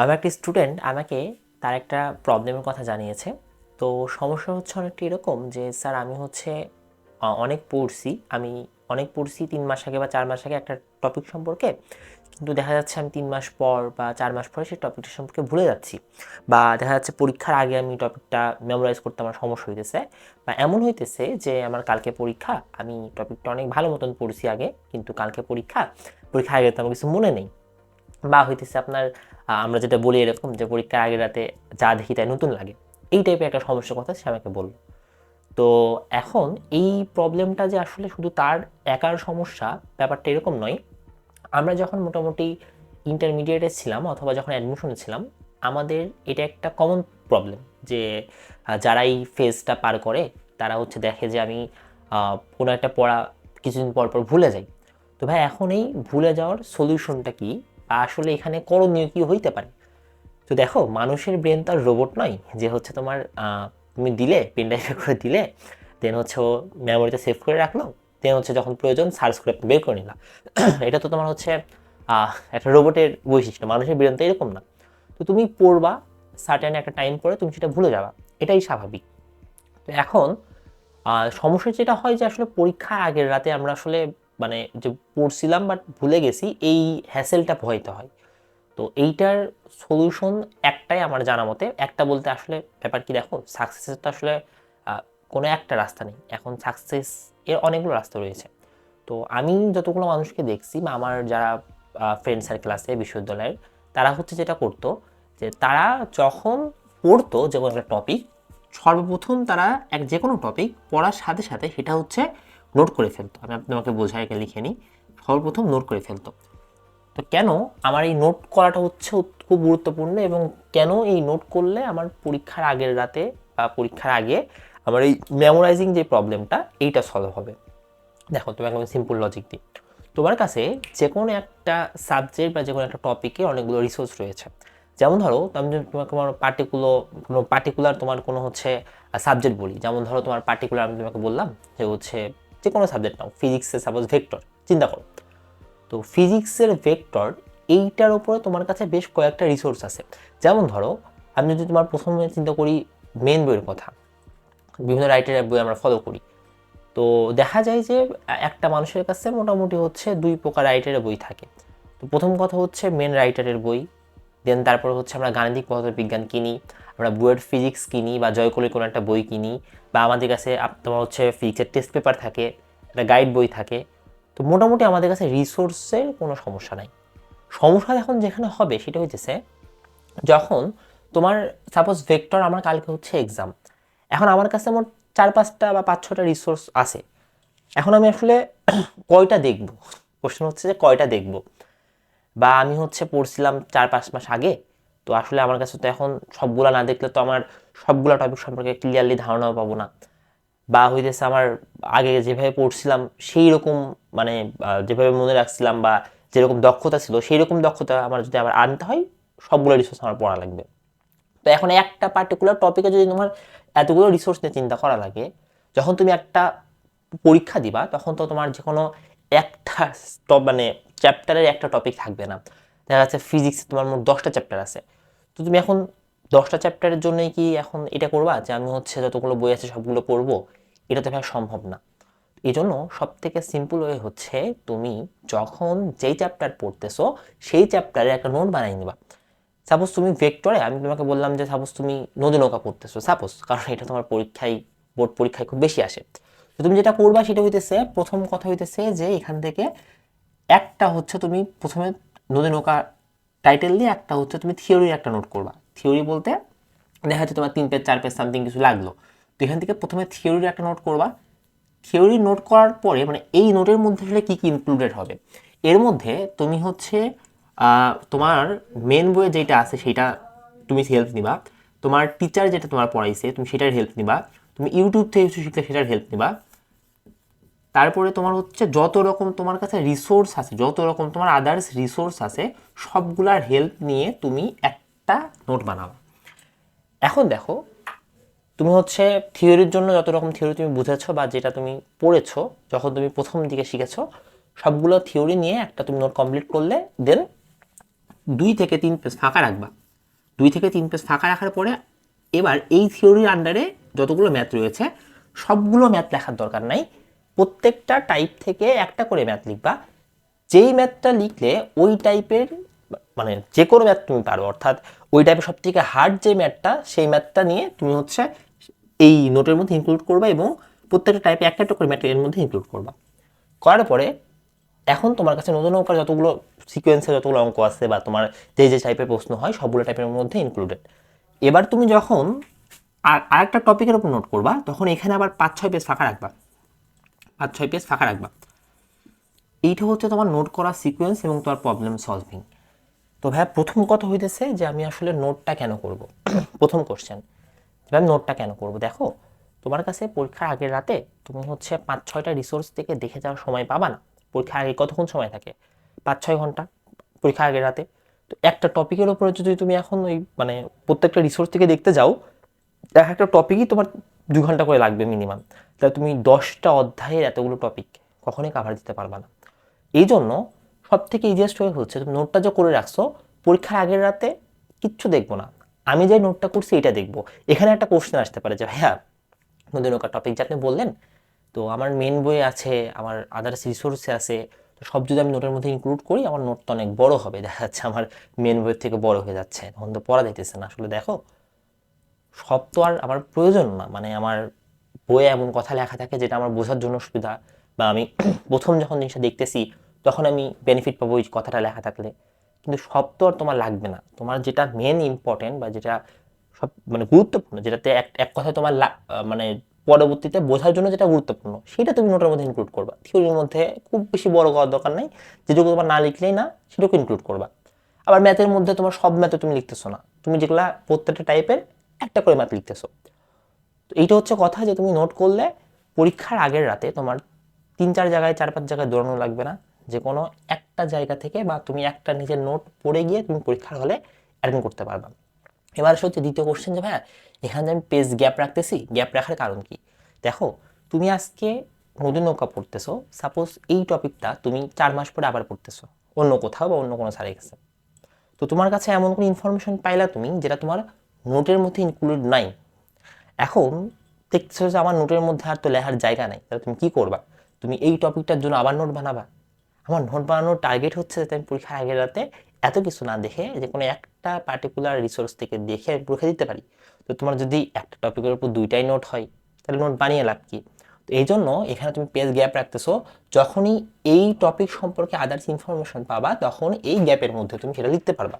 আমার একটি স্টুডেন্ট আমাকে তার একটা প্রবলেমের কথা জানিয়েছে। তো সমস্যা হচ্ছে অনেকটা এরকম যে, স্যার, আমি হচ্ছে অনেক পড়ছি। আমি অনেক পড়ছি তিন মাস আগে বা চার মাস আগে একটা টপিক সম্পর্কে। কিন্তু দেখা যাচ্ছে আমি তিন মাস পর বা চার মাস পরে সেই টপিকটা সম্পর্কে ভুলে যাচ্ছি। বা দেখা যাচ্ছে পরীক্ষার আগে আমি টপিকটা মেমোরাইজ করতে আমার সমস্যা হইতেছে। বা এমন হইতেছে যে, আমার কালকে পরীক্ষা, আমি টপিকটা অনেক ভালো মতন পড়ছি আগে। কিন্তু কালকে পরীক্ষা, পরীক্ষার আগে তো আমার কিছু মনে নেই। বা হইতেছে আপনার আমরা যেটা বলি এরকম যে পরীক্ষার আগের রাতে যা দেখি তাই নতুন লাগে। এই টাইপের একটা সমস্যার কথা সে আমাকে বলল। তো এখন এই প্রবলেমটা যে আসলে শুধু তার একার সমস্যা ব্যাপারটা এরকম নয়, আমরা যখন মোটামুটি ইন্টারমিডিয়েটে ছিলাম অথবা যখন অ্যাডমিশনে ছিলাম, আমাদের এটা একটা কমন প্রবলেম যে যারা এই ফেজটা পার করে, তারা হচ্ছে দেখে যে আমি কোনো একটা পড়া কিছুদিন পর পর ভুলে যাই। তো ভাই, এখন এই ভুলে যাওয়ার সলিউশনটা কি? আসলে এখানে করণীয় কি হইতে পারে? তো দেখো, মানুষের ব্রেন তো আর রোবট নয়, যে হচ্ছে তোমার তুমি দিলে পেন ড্রাইভে করে দিলে দেন হচ্ছে ও মেমোরিতে সেভ করে রাখল দেন হচ্ছে যখন প্রয়োজন সার্চ করে বের করে নিলাম এটা তো তোমার হচ্ছে একটা রোবটের বৈশিষ্ট্য, মানুষের ব্রেন তো এরকম না। তো তুমি পড়বা সার্টেন একটা টাইম পরে তুমি সেটা ভুলে যাবা, এটাই স্বাভাবিক। তো এখন সমস্যা যেটা হয় যে আসলে পরীক্ষার আগের রাতে আমরা আসলে মানে যে পড়ছিলাম বাট ভুলে গেছি, এই হ্যাসেলটা ভয়তে হয়। তো এইটার সলিউশন একটাই আমার জানা মতে। একটা বলতে আসলে ব্যাপার কি দেখো সাকসেসের তো আসলে কোনো একটা রাস্তা নেই। এখন সাকসেস এর অনেকগুলো রাস্তা রয়েছে। তো আমি যতগুলো মানুষকে দেখছি বা আমার যারা ফ্রেন্ড সার্কেল আছে বিশ্ববিদ্যালয়ের, তারা হচ্ছে যেটা করতো যে তারা যখন পড়তো যে কোনো একটা টপিক সর্বপ্রথম তারা এক যে কোনো টপিক পড়ার সাথে সাথে সেটা হচ্ছে নোট করে ফেলতো। আমি তোমাকে বোঝাই একে লিখে নিই। সর্বপ্রথম নোট করে ফেলতো। তো কেন আমার এই নোট করাটা হচ্ছে খুব গুরুত্বপূর্ণ এবং কেন এই নোট করলে আমার পরীক্ষার আগের রাতে বা পরীক্ষার আগে আমার এই মেমোরাইজিং যে প্রবলেমটা এইটা সলভ হবে। দেখো, তোমাকে একদম সিম্পল লজিক দিই। তোমার কাছে যে কোনো একটা সাবজেক্ট বা যে কোনো একটা টপিকে অনেকগুলো রিসোর্স রয়েছে। যেমন ধরো, আমি তোমাকে তোমার পার্টিকুলার কোনো পার্টিকুলার তোমার কোনো হচ্ছে সাবজেক্ট বলি, যেমন ধরো তোমার পার্টিকুলার আমি তোমাকে বললাম যে হচ্ছে যে কোনো সাবজেক্ট নাও ফিজিক্সে সাপোজ ভেক্টর চিন্তা করো। তো ফিজিক্সের ভেক্টর এইটার উপরে তোমার কাছে বেশ কয়েকটা রিসোর্স আছে। যেমন ধরো, আমি যদি তোমার প্রথমে চিন্তা করি মেন বইয়ের কথা, বিভিন্ন রাইটারের বই আমরা ফলো করি। তো দেখা যায় যে, একটা মানুষের কাছে মোটামুটি হচ্ছে দুই প্রকার রাইটারের বই থাকে। তো প্রথম কথা হচ্ছে মেন রাইটারের বই দেন তারপর হচ্ছে আমরা গাণিতিক পদার্থবিজ্ঞান কিনি আমরা বুয়েট ফিজিক্স কিনি বা জয়কলের কোনো একটা বই কিনি বা আমাদের কাছে তোমার হচ্ছে ফিজিক্সের টেস্ট পেপার থাকে, একটা গাইড বই থাকে, তো মোটামুটি আমাদের কাছে রিসোর্সের কোনো সমস্যা নাই। সমস্যা এখন যেখানে হবে সেটা হইতেছে, যখন তোমার সাপোজ ভেক্টর আমার কালকে হচ্ছে এক্সাম এখন আমার কাছে আমার চার পাঁচটা বা পাঁচ ছটা রিসোর্স আছে। এখন আমি আসলে কয়টা দেখব? কোশ্চেন হচ্ছে যে কয়টা দেখব? বা আমি হচ্ছে পড়ছিলাম চার পাঁচ মাস আগে তো আসলে আমার কাছে তো এখন সবগুলা না দেখলে তো আমার সবগুলা টপিক সম্পর্কে ক্লিয়ারলি ধারণাও পাবো না। বা হইতেছে আমার আগে যেভাবে পড়ছিলাম সেই রকম মানে যেভাবে মনে রাখছিলাম বা যেরকম দক্ষতা ছিল সেই রকম দক্ষতা আমার যদি আবার আনতে হয়, সবগুলো রিসোর্স আমার পড়া লাগবে। তো এখন একটা পার্টিকুলার টপিকে যদি তোমার এতগুলো রিসোর্স নিয়ে চিন্তা করা লাগে, যখন তুমি একটা পরীক্ষা দিবা, তখন তো তোমার যে কোনো একটা মানে চ্যাপ্টারের একটা টপিক থাকবে না। দেখা যাচ্ছে ফিজিক্সে তোমার মোট দশটা চ্যাপ্টার আছে। তো তুমি এখন দশটা চ্যাপ্টারের জন্যই কি এখন এটা করবা? যে আমি হচ্ছে যতগুলো বই আছে সবগুলো পড়ব, এটা তো ভাই সম্ভব না। এই জন্য সব থেকে সিম্পল ওয়ে হচ্ছে তুমি যখন যেই চ্যাপ্টার পড়তেছো, সেই চ্যাপ্টারে একটা নোট বানিয়ে নিবা। সাপোজ তুমি ভেক্টরে আমি তোমাকে বললাম যে সাপোজ তুমি নদী নৌকা পড়তেছো। সাপোজ কারণ এটা তোমার পরীক্ষায় বোর্ড পরীক্ষায় খুব বেশি আসে। তো তুমি যেটা করবা, সেটা হইতেছে, প্রথম কথা হইতেছে যে এখান থেকে একটা হচ্ছে তুমি প্রথমে নদী নৌকা টাইটেল দিয়ে একটা হচ্ছে তুমি থিওরির একটা নোট করবা। থিওরি বলতে দেখা যাচ্ছে তোমার তিন পেজ চার পেজ সামথিং কিছু লাগল। তো এখান থেকে প্রথমে থিওরির একটা নোট করবা। থিওরি নোট করার পরে মানে এই নোটের মধ্যে আসলে কী কী ইনক্লুডেড হবে? এর মধ্যে তুমি হচ্ছে তোমার মেন বইয়ে যেটা আছে সেটা তুমি হেল্প নিবা। তোমার টিচার যেটা তোমার পড়াইছে, তুমি সেটার হেল্প নিবা। তুমি ইউটিউব থেকে কিছু শিখলে সেটার হেল্প নিবা। তারপরে তোমার হচ্ছে যত রকম তোমার কাছে রিসোর্স আছে, যত রকম তোমার আদার্স রিসোর্স আছে সবগুলার হেল্প নিয়ে তুমি একটা নোট বানাও। এখন দেখো, তুমি হচ্ছে থিওরির জন্য যত রকম থিওরি তুমি বুঝেছ বা যেটা তুমি পড়েছো, যখন তুমি প্রথম দিকে শিখেছো, সবগুলো থিওরি নিয়ে একটা তুমি নোট কমপ্লিট করলে দেন দুই থেকে তিন পেজ ফাঁকা রাখবা। দুই থেকে তিন পেজ ফাঁকা রাখার পরে এবার এই থিওরির আন্ডারে যতগুলো ম্যাথ রয়েছে, সবগুলো ম্যাথ লেখার দরকার নাই। প্রত্যেকটা টাইপ থেকে একটা করে ম্যাথ লিখবা। যেই ম্যাথটা লিখলে ওই টাইপের মানে যে কোনো ম্যাথ তুমি পারো, অর্থাৎ ওই টাইপের সব থেকে হার্ড যে ম্যাথটা সেই ম্যাথটা নিয়ে তুমি হচ্ছে এই নোটের মধ্যে ইনক্লুড করবা এবং প্রত্যেকটা টাইপে একটা একটা করে ম্যাথ এর মধ্যে ইনক্লুড করবা। করার পরে এখন তোমার কাছে নতুন অঙ্কের যতগুলো সিকোয়েন্সে যতগুলো অঙ্ক আছে বা তোমার যে যে টাইপের প্রশ্ন হয়, সবগুলো টাইপের মধ্যে ইনক্লুডেড এবার তুমি যখন আর, আরেকটা টপিকের উপর নোট করবা, তখন এখানে আবার পাঁচ ছয় পেজ ফাঁকা রাখবা। পাঁচ ছয় পেজ ফাঁকা রাখবা। এইটা হচ্ছে তোমার নোট করা সিকোয়েন্স এবং তোমার প্রবলেম সলভিং তো ভাইয়া, প্রথম কথা হইতেছে যে আমি আসলে নোটটা কেন করব? প্রথম কোশ্চেন আমি নোটটা কেন করব? দেখো, তোমার কাছে পরীক্ষার আগের রাতে তুমি হচ্ছে পাঁচ, ছয়টা রিসোর্স থেকে দেখে যাওয়ার সময় পাবা না। পরীক্ষার আগে কতক্ষণ সময় থাকে? পাঁচ, ছয় ঘণ্টা পরীক্ষার আগের রাতে। তো একটা টপিকের উপরে যদি তুমি এখন ওই মানে প্রত্যেকটা রিসোর্স থেকে দেখতে যাও, এক একটা টপিকই তোমার দুই ঘণ্টা করে লাগবে মিনিমাম তাহলে তুমি দশটা অধ্যায়ের এতগুলো টপিক কখনোই কাভার দিতে পারবে না। এই জন্য সব থেকে ইজিয়েস্ট ওয়ে হচ্ছে, তুমি নোটটা যে করে রাখছো, পরীক্ষার আগের রাতে কিচ্ছু দেখব না। আমি যে নোটটা করছি এটা দেখব। এখানে একটা কোশ্চেন আসতে পারে যে, ভাইয়া, নদী নৌকা টপিক যে আপনি বললেন, তো আমার মেন বইয়ে আছে, আমার আদার্স রিসোর্সে আছে, তো সব যদি আমি নোটের মধ্যে ইনক্লুড করি, আমার নোটটা অনেক বড় হবে। দেখা যাচ্ছে আমার মেন বইয়ের থেকে বড় হয়ে যাচ্ছে। তখন তো পড়া যাইতেছে না। আসলে দেখো, সব তো আর আমার প্রয়োজন না। মানে আমার বইয়ে এমন কথা লেখা থাকে যেটা আমার বোঝার জন্য সুবিধা বা আমি প্রথম যখন জিনিসটা দেখতেছি, তখন আমি বেনিফিট পাবো ওই কথাটা লেখা থাকলে। কিন্তু সব তো আর তোমার লাগবে না। তোমার যেটা মেন ইম্পর্টেন্ট বা যেটা সব মানে গুরুত্বপূর্ণ, যেটাতে এক এক কথায় তোমার মানে পরবর্তীতে বোঝার জন্য যেটা গুরুত্বপূর্ণ, সেটা তুমি নোটের মধ্যে ইনক্লুড করবা। থিওরির মধ্যে খুব বেশি বড় করার দরকার নেই। যেটুকু তোমার না লিখলেই না, সেটুকু ইনক্লুড করবা। আবার ম্যাথের মধ্যে তোমার সব ম্যাথে তুমি লিখতেছো না। তুমি যেগুলা প্রত্যেকটা টাইপের একটা করে ম্যাথ লিখতেছো। তো এইটা হচ্ছে কথা যে তুমি নোট করলে পরীক্ষার আগের রাতে তোমার তিন চার জায়গায়, চার পাঁচ জায়গায় দৌড়ানো লাগবে না। যে কোনো একটা জায়গা থেকে বা তুমি একটা নিজের নোট পড়ে গিয়ে তুমি পরীক্ষার হলে অ্যাটেন্ড করতে পারবা। এবার আসে হচ্ছে দ্বিতীয় কোশ্চেন যে, ভাইয়া, এখানে যে আমি পেজ গ্যাপ রাখতেছি গ্যাপ রাখার কারণ কি? দেখো, তুমি আজকে নদী নৌকা পড়তেছো সাপোজ এই টপিকটা তুমি চার মাস পরে আবার পড়তেছো, অন্য কোথাও বা অন্য কোনো স্যারের কাছে। তো তোমার কাছে এমন কোনো ইনফরমেশন পাইলা তুমি, যেটা তোমার নোটের মধ্যে ইনক্লুড নাই? এখন দেখতেছো যে আমার নোটের মধ্যে আর তো লেখার জায়গা নাই। তাহলে তুমি কি করবা? তুমি এই টপিকটার জন্য আবার নোট বানাবা? আমার নোট বানানোর টার্গেট হচ্ছে যাতে আমি পরীক্ষার আগের রাতে এত কিছু না দেখে যে কোনো একটা পার্টিকুলার রিসোর্স থেকে দেখে আমি পরীক্ষা দিতে পারি। তো তোমার যদি একটা টপিকের উপর দুইটাই নোট হয়, তাহলে নোট বানিয়ে লাভ কি? তো এই জন্য এখানে তুমি পেজ গ্যাপ রাখতেছো। যখনই এই টপিক সম্পর্কে আদার্স ইনফরমেশন পাবা, তখন এই গ্যাপের মধ্যে তুমি সেটা লিখতে পারবা।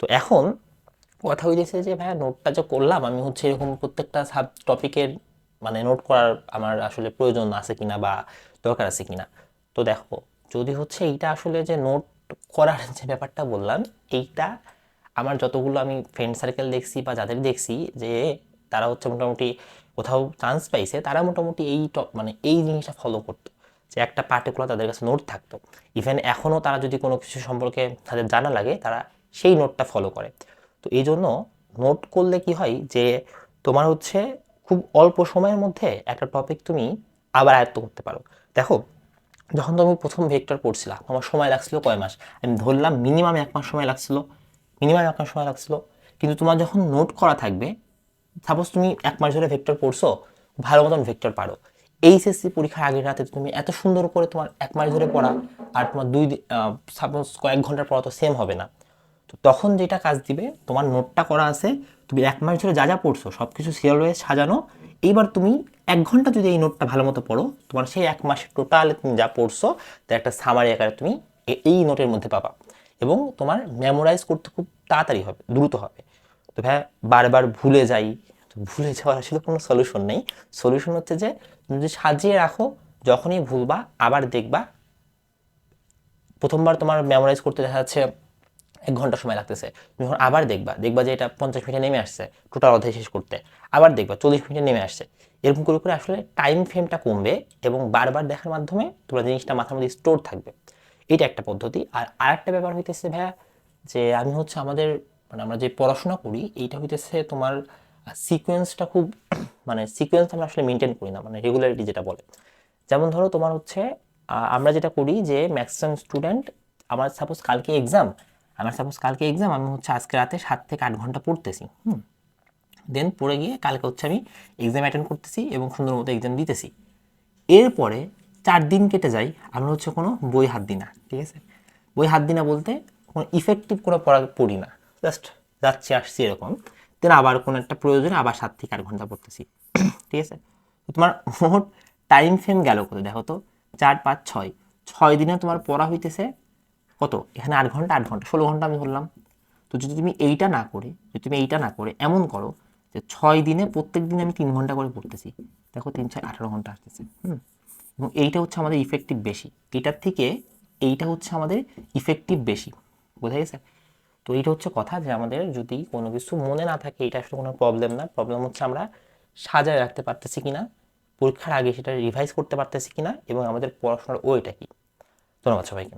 তো এখন কথা হইতেছে যে, ভাইয়া নোটটা যে করলাম, আমি হচ্ছে এরকম প্রত্যেকটা সাব টপিকের মানে নোট করার আমার আসলে প্রয়োজন আছে কিনা বা দরকার আছে কিনা? তো দেখো, যদি হচ্ছে এইটা আসলে যে নোট করার যে ব্যাপারটা বললাম, এইটা আমার যতগুলো আমি ফ্রেন্ড সার্কেল দেখছি বা যাদের দেখছি যে তারা হচ্ছে মোটামুটি কোথাও চান্স পাইছে, তারা মোটামুটি এই টপ মানে এই জিনিসটা ফলো করতো, যে একটা পার্টিকুলার তাদের কাছে নোট থাকতো। ইভেন এখনও তারা যদি কোনো কিছু সম্পর্কে তাদের জানা লাগে, তারা সেই নোটটা ফলো করে। তো এই জন্য নোট করলে কি হয় যে তোমার হচ্ছে খুব অল্প সময়ের মধ্যে একটা টপিক তুমি আবার আয়ত্ত করতে পারো। দেখো, যখন তুমি প্রথম ভেক্টর পড়ছিলাম, আমার সময় লাগছিল কয় মাস? আমি ধরলাম মিনিমাম এক মাস সময় লাগছিল মিনিমাম এক মাস সময় লাগছিল। কিন্তু তোমার যখন নোট করা থাকবে সাপোজ তুমি এক মাস ধরে ভেক্টর পড়ছো, ভালো মতন ভেক্টর পারো। এইচএসসি পরীক্ষার আগের রাতে তুমি এত সুন্দর করে তোমার এক মাস ধরে পড়া, আর তোমার দুই সাপোজ কয়েক ঘণ্টার পড়া তো সেম হবে না। তো তখন যেটা কাজ দিবে, তোমার নোটটা করা আছে, তুমি এক মাস ধরে যা যা পড়ছো সব কিছু সিরিয়াল ওয়ে সাজানো। এইবার তুমি এক ঘণ্টা যদি এই নোটটা ভালো মতো পড়ো, তোমার সেই এক মাসে টোটাল তুমি যা পড়ছো তার একটা সামারি আকারে তুমি এই নোটের মধ্যে পাবা। এবং তোমার মেমোরাইজ করতে খুব তাড়াতাড়ি হবে, দ্রুত হবে। তো ভাই বারবার ভুলে যাই। ভুলে যাওয়ার আসলে কোনো সলিউশন নেই। সলিউশন হচ্ছে যে, তুমি যদি সাজিয়ে রাখো, যখনই ভুলবা, আবার দেখবা। প্রথমবার তোমার মেমোরাইজ করতে দেখা যাচ্ছে এক ঘণ্টা সময় লাগতেছে। তুমি যখন আবার দেখবা দেখবা যে এটা পঞ্চাশ মিনিটে নেমে আসছে, টোটাল অধ্যায় শেষ করতে। আবার দেখবা চল্লিশ মিনিটে নেমে আসছে। এরকম করে করে আসলে টাইম ফ্রেমটা কমবে এবং বারবার দেখার মাধ্যমে তোমরা জিনিসটা মাথার মধ্যে স্টোর থাকবে। এটা একটা পদ্ধতি। আর আরেকটা ব্যাপার হইতেছে ভাইয়া, যে আমি হচ্ছে আমাদের মানে আমরা যে পড়াশোনা করি, এইটা হইতেছে তোমার সিকোয়েন্সটা খুব মানে সিকোয়েন্স আমরা আসলে মেনটেন করি না মানে রেগুলারিটি যেটা বলে। যেমন ধরো তোমার হচ্ছে আমরা যেটা করি যে ম্যাক্সিমাম স্টুডেন্ট আমার সাপোজ কালকে এক্সাম আমার সাপোজ কালকে এক্সাম আমি হচ্ছে আজকে রাতে সাত থেকে আট ঘণ্টা পড়তেছি, হুম। দেন পড়ে গিয়ে কালকে হচ্ছে আমি এক্সাম অ্যাটেন্ড করতেছি এবং সুন্দর মতো এক্সাম দিতেছি। এরপরে চার দিন কেটে যায়, আমরা হচ্ছে কোনো বই হাত দিই না, ঠিক আছে? বই হাত দিই না বলতে কোনো ইফেক্টিভ কোনো পড়া পড়ি না জাস্ট যাচ্ছি, আসছি এরকম। দেন আবার কোনো একটা প্রয়োজনে আবার সাত থেকে আট ঘণ্টা পড়তেছি, ঠিক আছে? তোমার মোট টাইম ফ্রেম গেল কত? দেখো তো, চার, পাঁচ, ছয়। ছয় দিনে তোমার পড়া হইতেছে কত? এখানে আট ঘণ্টা আট ঘণ্টা, ষোলো ঘণ্টা আমি ধরলাম। তো যদি তুমি এইটা না করে, যদি তুমি এইটা না করে, এমন করো যে ছয় দিনে প্রত্যেক দিনে আমি তিন ঘণ্টা করে পড়তেছি। দেখো তিন ছয় আঠারো ঘণ্টা আসতেছে, হুম? এবং এইটা হচ্ছে আমাদের ইফেক্টিভ বেশি। এটার থেকে এইটা হচ্ছে আমাদের ইফেক্টিভ বেশি। বোঝা গেছে? তো এইটা হচ্ছে কথা যে আমাদের যদি কোনো কিছু মনে না থাকে এটা আসলে কোনো প্রবলেম না। প্রবলেম হচ্ছে আমরা সাজায় রাখতে পারতেছি কিনা, পরীক্ষার আগে সেটা রিভাইজ করতে পারতেছি কিনা, এবং আমাদের পড়াশোনার ওইটা কি? ধন্যবাদ সবাইকে।